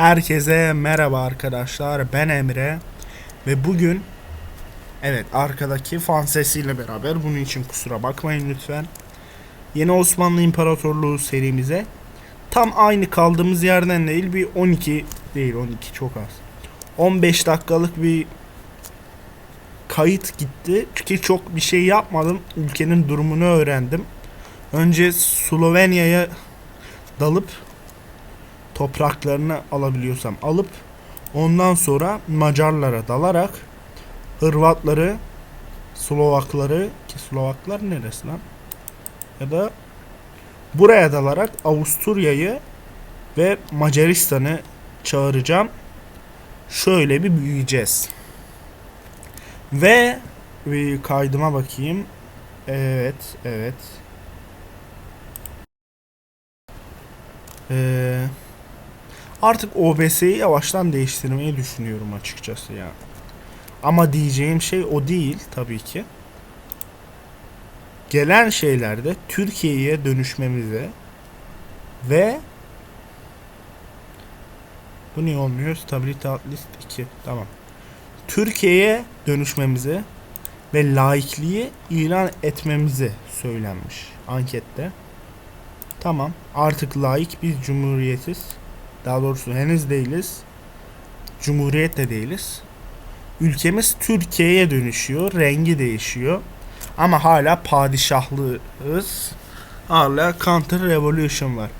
Herkese merhaba arkadaşlar. Ben Emre ve bugün evet arkadaki fan sesiyle beraber bunun için kusura bakmayın lütfen. Yeni Osmanlı İmparatorluğu serimize tam aynı kaldığımız yerden değil bir 12 değil 12 çok az. 15 dakikalık bir kayıt gitti. Çünkü çok bir şey yapmadım. Ülkenin durumunu öğrendim. Önce Slovenya'ya dalıp topraklarını alabiliyorsam alıp ondan sonra Macarlara dalarak Hırvatları Slovakları ki Slovaklar neresi lan? Ya da buraya dalarak Avusturya'yı ve Macaristan'ı çağıracağım. Şöyle bir büyüyeceğiz. Ve bir kaydıma bakayım. Evet, evet. Ee, artık OBS'yi yavaştan değiştirmeyi düşünüyorum açıkçası ya. Ama diyeceğim şey o değil tabii ki. Gelen şeylerde Türkiye'ye dönüşmemize ve bu niye olmuyor? Stability alt list 2. Tamam. Türkiye'ye dönüşmemizi ve laikliği ilan etmemizi söylenmiş ankette. Tamam. Artık laik biz cumhuriyetiz. Daha doğrusu henüz değiliz. Cumhuriyet de değiliz. Ülkemiz Türkiye'ye dönüşüyor. Rengi değişiyor. Ama hala padişahlığız. Hala counter revolution var.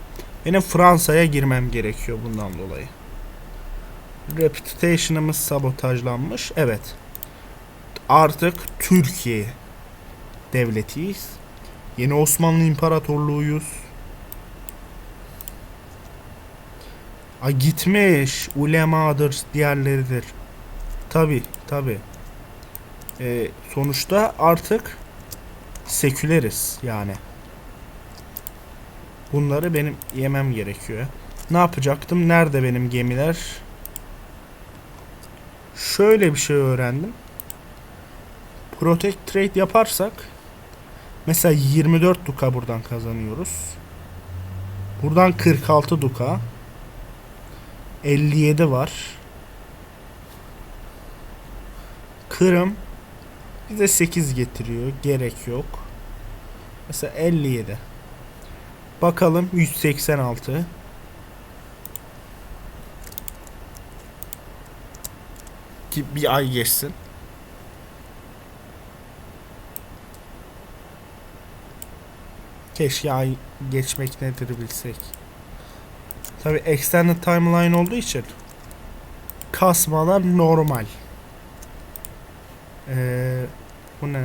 Benim Fransa'ya girmem gerekiyor bundan dolayı. Reputation'ımız sabotajlanmış. Evet. Artık Türkiye devletiyiz. Yeni Osmanlı İmparatorluğuyuz. A gitmiş. Ulemadır, diğerleridir. Tabi, tabi. Ee, sonuçta artık seküleriz yani. Bunları benim yemem gerekiyor. Ne yapacaktım? Nerede benim gemiler? Şöyle bir şey öğrendim. Protect trade yaparsak mesela 24 duka buradan kazanıyoruz. Buradan 46 duka. 57 var. Kırım bize 8 getiriyor. Gerek yok. Mesela 57. Bakalım 186. Ki bir ay geçsin. Keşke ay geçmek nedir bilsek. Tabi extended timeline olduğu için kasmalar normal. Ee, bu ne?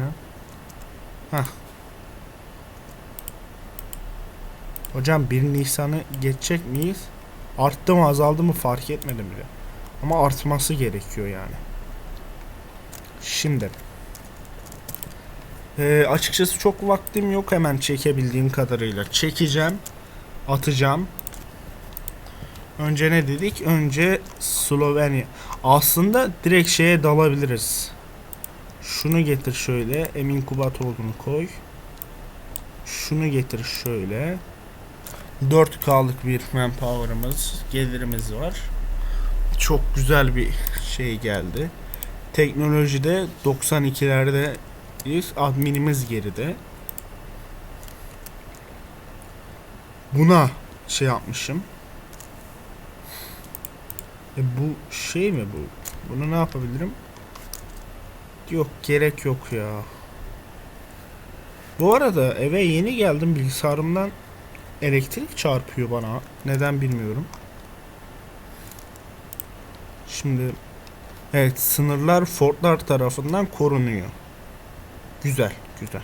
Hah. Hocam 1 Nisan'ı geçecek miyiz? Arttı mı azaldı mı fark etmedim bile. Ama artması gerekiyor yani. Şimdi. Ee, açıkçası çok vaktim yok hemen çekebildiğim kadarıyla. Çekeceğim. Atacağım. Önce ne dedik? Önce Slovenya. Aslında direkt şeye dalabiliriz. Şunu getir şöyle. Emin Kubatoğlu'nu koy. Şunu getir şöyle. 4K'lık bir manpower'ımız, gelirimiz var. Çok güzel bir şey geldi. Teknolojide 92'lerde adminimiz geride. Buna şey yapmışım. E bu şey mi bu? Bunu ne yapabilirim? Yok gerek yok ya. Bu arada eve yeni geldim bilgisayarımdan elektrik çarpıyor bana. Neden bilmiyorum. Şimdi evet sınırlar fortlar tarafından korunuyor. Güzel, güzel.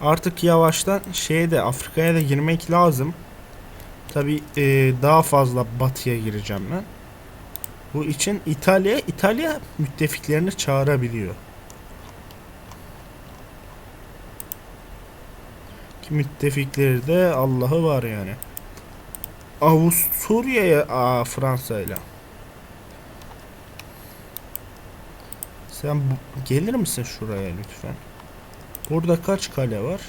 Artık yavaştan şeye de Afrika'ya da girmek lazım. Tabi daha fazla batıya gireceğim ben. Bu için İtalya İtalya müttefiklerini çağırabiliyor. Ki müttefikleri de Allah'ı var yani. Avusturya'ya Fransa ile. Sen gelir misin şuraya lütfen? Burada kaç kale var?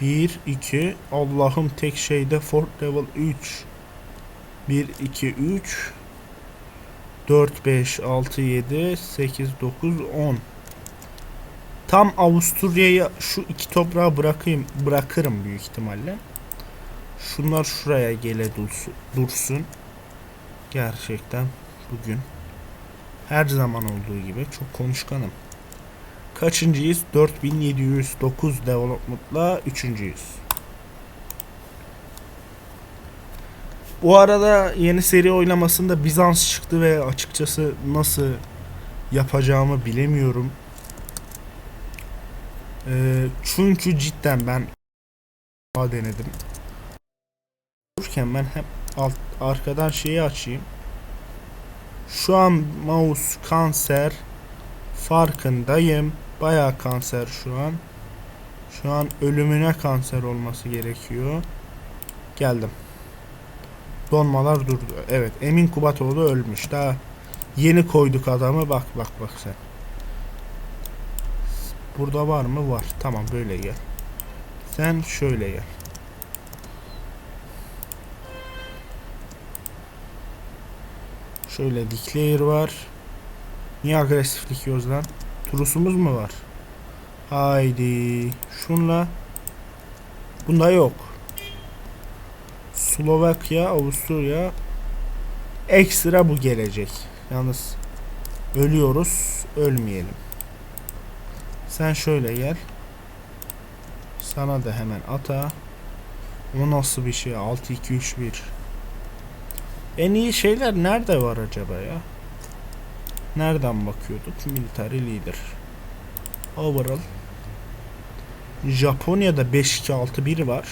1 2 Allah'ım tek şeyde Fort Level 3 1, 2, 3 4, 5, 6, 7, 8, 9, 10 Tam Avusturya'ya şu iki toprağı bırakayım, bırakırım büyük ihtimalle. Şunlar şuraya gele dursun. Gerçekten bugün her zaman olduğu gibi çok konuşkanım. Kaçıncıyız? 4709 development'la üçüncüyüz. Bu arada yeni seri oynamasında Bizans çıktı ve açıkçası nasıl yapacağımı bilemiyorum. Ee, çünkü cidden ben denedim. Dururken ben hep alt arkadan şeyi açayım. Şu an mouse kanser farkındayım. Bayağı kanser şu an. Şu an ölümüne kanser olması gerekiyor. Geldim. Donmalar durdu. Evet Emin Kubatoğlu ölmüş. Daha yeni koyduk adamı. Bak bak bak sen. Burada var mı? Var. Tamam böyle gel. Sen şöyle gel. Şöyle declare var. Niye agresiflik yiyoruz lan? Turusumuz mu var? Haydi. Şunla. Bunda yok. Slovakya, Avusturya. Ekstra bu gelecek. Yalnız ölüyoruz. Ölmeyelim. Sen şöyle gel. Sana da hemen ata. O nasıl bir şey? 6 2 3 1. En iyi şeyler nerede var acaba ya? Nereden bakıyorduk? Military leader. Overall. Japonya'da 5-2-6-1 var.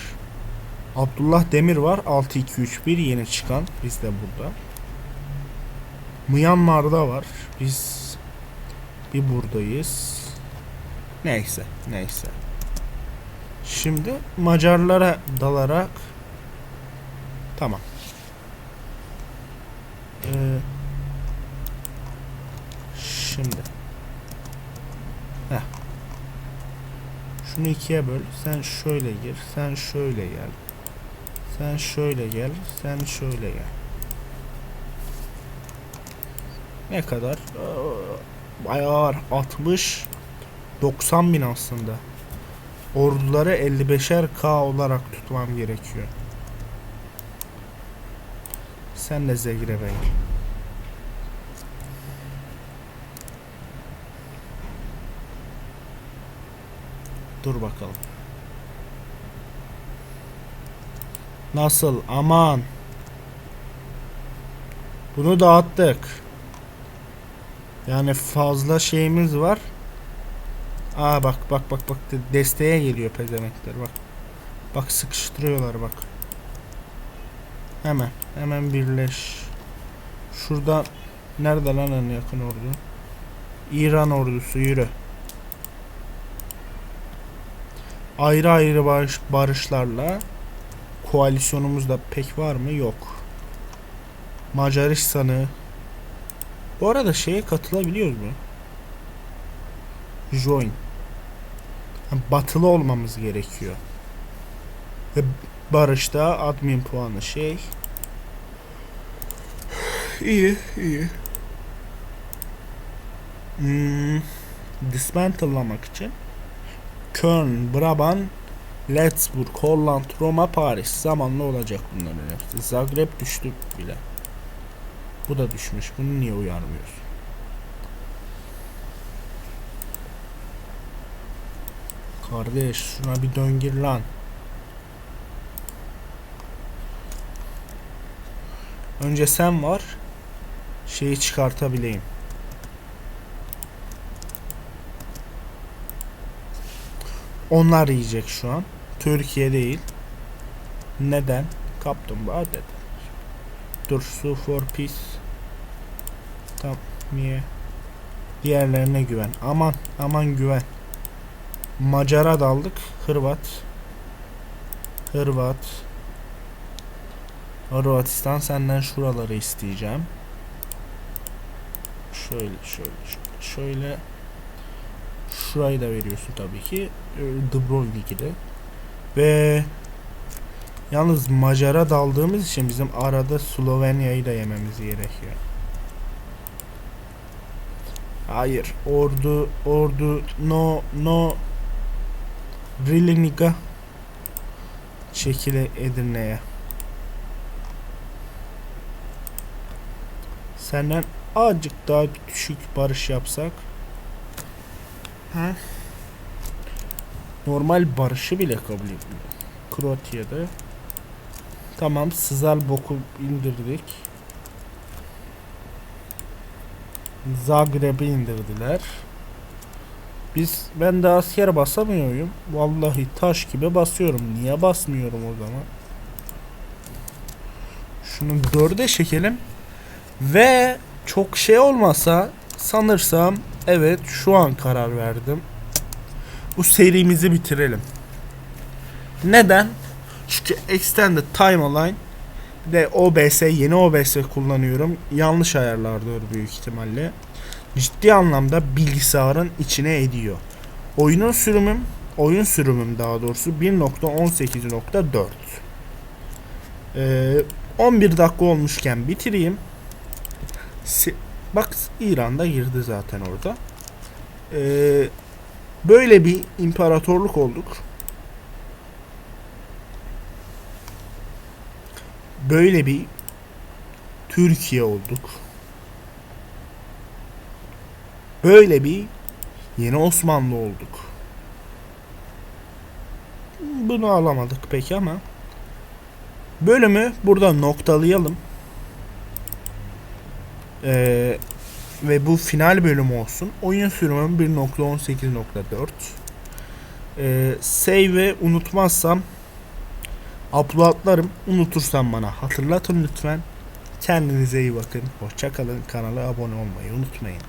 Abdullah Demir var. 6-2-3-1 yeni çıkan. Biz de burada. Myanmar'da var. Biz bir buradayız. Neyse. Neyse. Şimdi Macarlara dalarak tamam. Ee, şimdi. Heh. Şunu ikiye böl. Sen şöyle gir. Sen şöyle gel. Sen şöyle gel. Sen şöyle gel. Ne kadar? Bayağı var. 60 90 bin aslında. Orduları 55'er K olarak tutmam gerekiyor. Sen de Zegre Bey. Dur bakalım. Nasıl? Aman. Bunu dağıttık. Yani fazla şeyimiz var. Aa bak bak bak bak de- desteğe geliyor pezemekler bak. Bak sıkıştırıyorlar bak. Hemen hemen birleş. Şurada nerede lan en yakın ordu? İran ordusu yürü. Ayrı ayrı barış, barışlarla koalisyonumuzda pek var mı? Yok. Macaristan'ı Bu arada şeye katılabiliyoruz mu? Join. Ha, Batılı olmamız gerekiyor. Ve barışta admin puanı şey. İyi, iyi. Hmm, dismantle'lamak için Köln, Brabant, Letzburg, Holland, Roma, Paris zamanla olacak bunların hepsi. Zagreb düştü bile. Bu da düşmüş. Bunu niye uyarmıyorsun? Kardeş şuna bir döngür lan. Önce sen var. Şeyi çıkartabileyim. Onlar yiyecek şu an. Türkiye değil. Neden? Kaplumbağa dedi. Dur su for peace. Tamam. Niye? Diğerlerine güven. Aman aman güven. Macar'a daldık. Hırvat. Hırvat. Hırvatistan senden şuraları isteyeceğim. Şöyle şöyle şöyle şöyle. Şurayı da veriyorsun tabii ki. Ee, Dubrovnik'i de. Ve Yalnız Macar'a daldığımız için bizim arada Slovenya'yı da yememiz gerekiyor. Hayır. Ordu, ordu, no, no. Really nigga. Çekile Edirne'ye. Senden azıcık daha düşük barış yapsak. Ha? Normal barışı bile kabul etmiyor. Kroatya'da. Tamam Sızal boku indirdik. Zagreb'i indirdiler. Biz ben de asker basamıyorum. Vallahi taş gibi basıyorum. Niye basmıyorum o zaman? Şunu dörde çekelim. Ve çok şey olmasa sanırsam evet şu an karar verdim. Bu serimizi bitirelim. Neden? Çünkü Extended Timeline de OBS yeni OBS kullanıyorum. Yanlış ayarlardır büyük ihtimalle. Ciddi anlamda bilgisayarın içine ediyor. Oyunun sürümüm, oyun sürümüm daha doğrusu 1.18.4. Ee, 11 dakika olmuşken bitireyim. Bak İran'da girdi zaten orada. Ee, böyle bir imparatorluk olduk. Böyle bir Türkiye olduk. Böyle bir yeni Osmanlı olduk. Bunu alamadık peki ama bölümü burada noktalayalım. Ee, ve bu final bölümü olsun. Oyun sürümüm 1.18.4. Ee, save'i unutmazsam uploadlarım. Unutursam bana hatırlatın lütfen. Kendinize iyi bakın. Hoşça kalın. Kanala abone olmayı unutmayın.